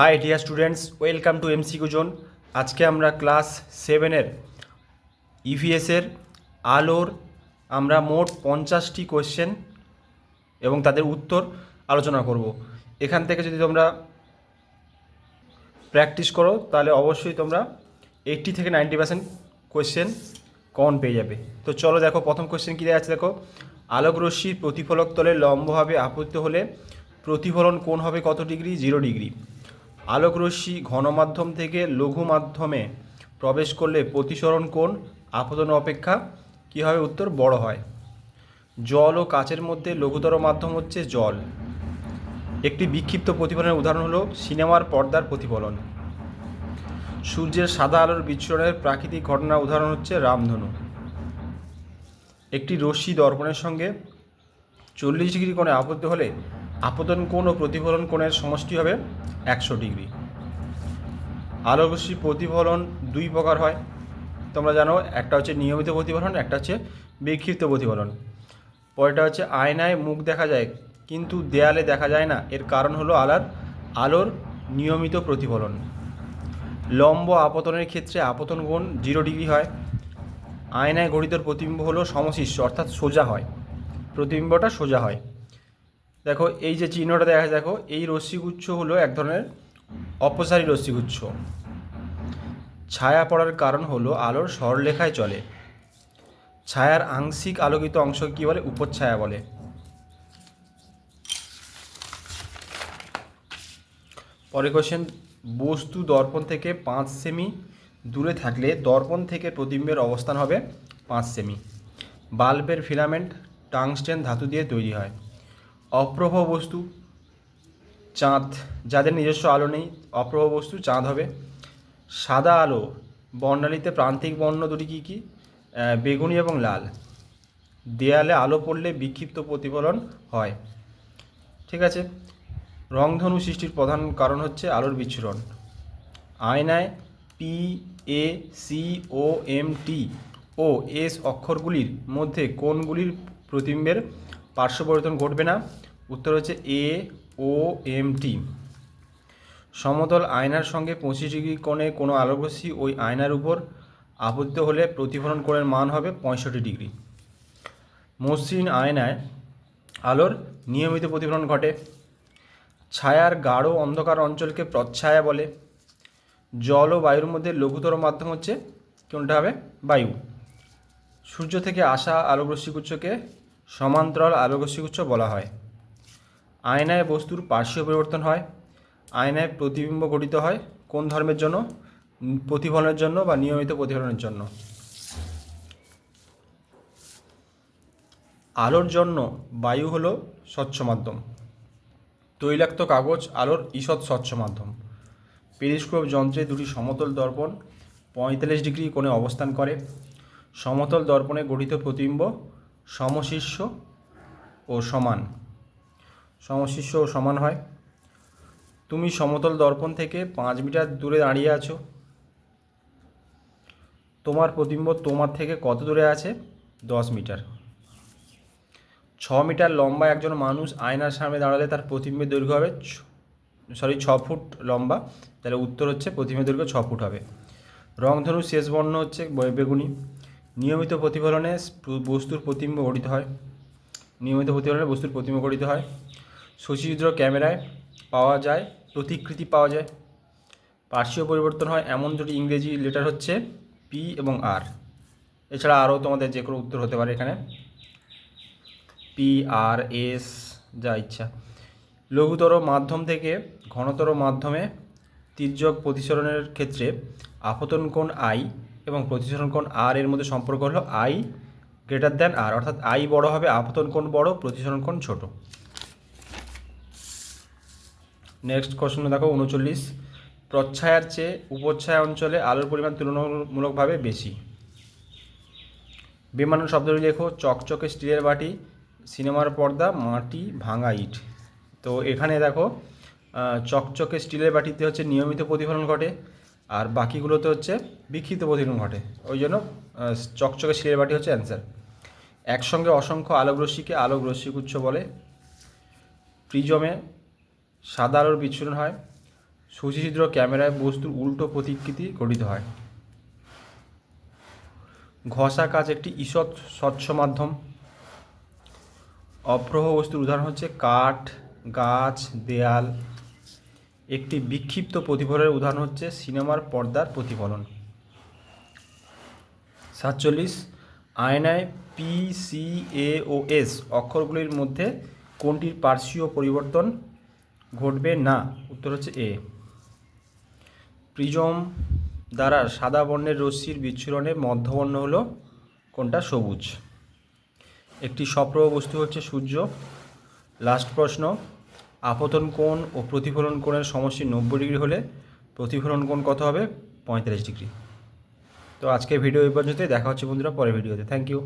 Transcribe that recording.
Hi dear students welcome to MCQ zone আজকে আমরা class সেভেনের ইভিএসের আলোর আমরা মোট পঞ্চাশটি কোয়েশ্চেন এবং তাদের উত্তর আলোচনা করব। এখান থেকে যদি তোমরা প্র্যাকটিস করো, তাহলে অবশ্যই তোমরা এইট্টি থেকে নাইনটি পার্সেন্ট কোয়েশ্চেন কমন পেয়ে যাবে। তো চলো দেখো, প্রথম কোয়েশ্চেন কী দেওয়া আছে দেখো। আলোকরশ্মির প্রতিফলক তলে লম্বভাবে আপত্তি হলে প্রতিফলন কোণ হবে কত ডিগ্রি? Zero degree. আলোকরশ্মি ঘনমাধ্যম থেকে লঘু মাধ্যমে প্রবেশ করলে প্রতিসরণ কোণ আপতন অপেক্ষা কী হবে উত্তর বড় হয়? জল ও কাচের মধ্যে লঘুতর মাধ্যম হচ্ছে জল। একটি বিক্ষিপ্ত প্রতিফলনের উদাহরণ হলো সিনেমার পর্দার প্রতিফলন। সূর্যের সাদা আলোর বিচ্ছুরণের প্রাকৃতিক ঘটনার উদাহরণ হচ্ছে রামধনু। একটি রশ্মি দর্পণের সঙ্গে চল্লিশ ডিগ্রি কোণে আবদ্ধ হলে আপতন কোণ ও প্রতিফলন কোণের সমষ্টি হবে একশো ডিগ্রি। আলোকরশ্মি প্রতিফলন দুই প্রকার হয়। তোমরা জানো, একটা হচ্ছে নিয়মিত প্রতিফলন, একটা হচ্ছে বিক্ষিপ্ত প্রতিফলন। পরেরটা হচ্ছে আয়নায় মুখ দেখা যায়, কিন্তু দেয়ালে দেখা যায় না। এর কারণ হলো আলার, আলোর নিয়মিত প্রতিফলন। লম্ব আপতনের ক্ষেত্রে আপতন কোণ জিরো ডিগ্রি হয়। আয়নায় গঠিত প্রতিবিম্ব হলো সমশিষ্য অর্থাৎ সোজা হয়। প্রতিবিম্বটা সোজা হয়। দেখো, এই যে চিহ্নটা দেখা দেখো, এই রশ্মিগুচ্ছ হলো এক ধরনের অপসারী রশ্মিগুচ্ছ। ছায়া পড়ার কারণ হলো আলোর সরলরেখায় চলে। ছায়ার আংশিক আলোকিত অংশ কী বলে? উপচ্ছায়া বলে। পরে কোশ্চেন বস্তু দর্পণ থেকে পাঁচ সেমি দূরে থাকলে দর্পণ থেকে প্রতিবিম্বের অবস্থান হবে পাঁচ সেমি। বাল্বের ফিলামেন্ট, টাংস্টেন ধাতু দিয়ে তৈরি হয়। অপ্রভ বস্তু, চাঁদ, যাদের নিজস্ব আলো নেই, অপ্রভ বস্তু, চাঁদ হবে। সাদা আলো, বর্ণালীতে প্রান্তিক বর্ণ দুটি কী কী? বেগুনি এবং লাল। দেয়ালে আলো পড়লে বিক্ষিপ্ত প্রতিফলন হয়। ঠিক আছে? রংধনু সৃষ্টির প্রধান কারণ হচ্ছে আলোর বিচ্ছুরণ। আয়নায় P A C O M T O S অক্ষরগুলির মধ্যে কোনগুলির প্রতিবিম্বের পার্শ্ব পরিবর্তন ঘটবে না। উত্তর হচ্ছে এ ও এম টি সমতল আয়নার সঙ্গে পঁচিশ ডিগ্রি কোণে কোনো আলোকরশ্মি ওই আয়নার উপর আবদ্ধ হলে প্রতিফলন কোণের মান হবে পঁয়ষট্টি ডিগ্রি। মসৃণ আয়নায় আলোর নিয়মিত প্রতিফলন ঘটে। ছায়ার গাঢ় অন্ধকার অঞ্চলকে প্রচ্ছায়া বলে। জল ও বায়ুর মধ্যে লঘুতর মাধ্যম হচ্ছে কোনটা হবে? বায়ু। সূর্য থেকে আসা আলোকরশ্মিগুচ্ছকে সমান্তরাল আলোকরশ্মিগুচ্ছ বলা হয়। আয়নায় বস্তুর পার্শ্বীয় পরিবর্তন হয়। আয়নায় প্রতিবিম্ব গঠিত হয় কোন ধর্মের জন্য? প্রতিফলনের জন্য বা নিয়মিত প্রতিফলনের জন্য। আলোর জন্য বায়ু হলো স্বচ্ছ মাধ্যম। তৈলাক্ত কাগজ আলোর ঈষৎ স্বচ্ছ মাধ্যম। পেরিস্কোপ যন্ত্রে দুটি সমতল দর্পণ পঁয়তাল্লিশ ডিগ্রি কোণে অবস্থান করে। সমতল দর্পণে গঠিত প্রতিবিম্ব সমশীর্ষ ও সমান। সমশীর্ষ ও সমান হয়। তুমি সমতল দর্পণ থেকে পাঁচ মিটার দূরে দাঁড়িয়ে আছো। তোমার প্রতিবিম্ব তোমার থেকে কত দূরে আছে? দশ মিটার। ছ মিটার লম্বা একজন মানুষ আয়নার সামনে দাঁড়ালে তার প্রতিবিম্বের দৈর্ঘ্য হবে সরি ছ ফুট লম্বা। তাহলে উত্তর হচ্ছে প্রতিবিম্বের দৈর্ঘ্য ছ ফুট হবে। রংধনু শেষ বর্ণ হচ্ছে বেগুনি। নিয়মিত প্রতিফলনে বস্তুর প্রতিবিম্ব গঠিত হয়। নিয়মিত প্রতিফলনে বস্তুর প্রতিবিম্ব গঠিত হয়। সচিত্র ক্যামেরায় পাওয়া যায়, প্রতিকৃতি পাওয়া যায়। পার্শ্বীয় পরিবর্তন হয় এমন দুটি ইংরেজি লেটার হচ্ছে পি এবং আর এছাড়া আরও তোমাদের যে কোনো উত্তর হতে পারে এখানে। পি আর এস যা ইচ্ছা। লঘুতর মাধ্যম থেকে ঘনতর মাধ্যমে তির্যক প্রতিসরণের ক্ষেত্রে আপতন কোণ আই এবং প্রতিসরণ কোণ আর এর মধ্যে সম্পর্ক হলো আই গ্রেটার দ্যান আর অর্থাৎ আই বড় হবে, আপতন কোণ বড়, প্রতিসরণ কোণ ছোট। নেক্সট কোশ্চেন দেখো, উনচল্লিশ। প্রচ্ছায়ার চেয়ে উপচ্ছায়া অঞ্চলে আলোর পরিমাণ তুলনামূলকভাবে বেশি। বিমানন শব্দটি লেখো, চকচকে স্টিলের বাটি, সিনেমার পর্দা, মাটি ভাঙা ইট। তো এখানে দেখো চকচকে স্টিলের বাটিতে হচ্ছে নিয়মিত প্রতিফলন ঘটে। আর বাকিগুলোতে হচ্ছে বিক্ষিপ্ত প্রতিফলন ঘটে। ওই জন্য চকচকে স্টিলের বাটি হচ্ছে অ্যান্সার। একসঙ্গে অসংখ্য আলোক রশ্মিকে আলোক রশ্মিগুচ্ছ বলে, প্রিজমে সাদা আলোর বিচ্ছুরণ হয়, সূচিছিদ্র ক্যামেরায় বস্তুর উল্টো প্রতিকৃতি গঠিত হয়। ঘষা কাজ একটি ঈষৎ স্বচ্ছ মাধ্যম। অপ্রহ বস্তুর উদাহরণ হচ্ছে কাঠ, গাছ, দেয়াল একটি বিক্ষিপ্ত প্রতিফলনের উদাহরণ হচ্ছে সিনেমার পর্দার প্রতিফলন। সাতচল্লিশ, আয়নায় P C A O S অক্ষরগুলির মধ্যে কোনটির পার্শ্বীয় পরিবর্তন ঘটবে না? উত্তর হচ্ছে এ। প্রিজম দ্বারা সাদা বর্ণের রশ্মির বিচ্ছুরণে মধ্যবর্ণ হলো কোনটা? সবুজ। একটি সপ্রভ বস্তু হচ্ছে সূর্য। লাস্ট প্রশ্ন আপতন কোণ ও প্রতিফলন কোণের সমষ্টি নব্বই ডিগ্রি হলে প্রতিফলন কোণ কত হবে? পঁয়তাল্লিশ ডিগ্রি। তো আজকে ভিডিও এই পর্যন্তই। দেখা হচ্ছে বন্ধুরা পরের ভিডিওতে। Thank you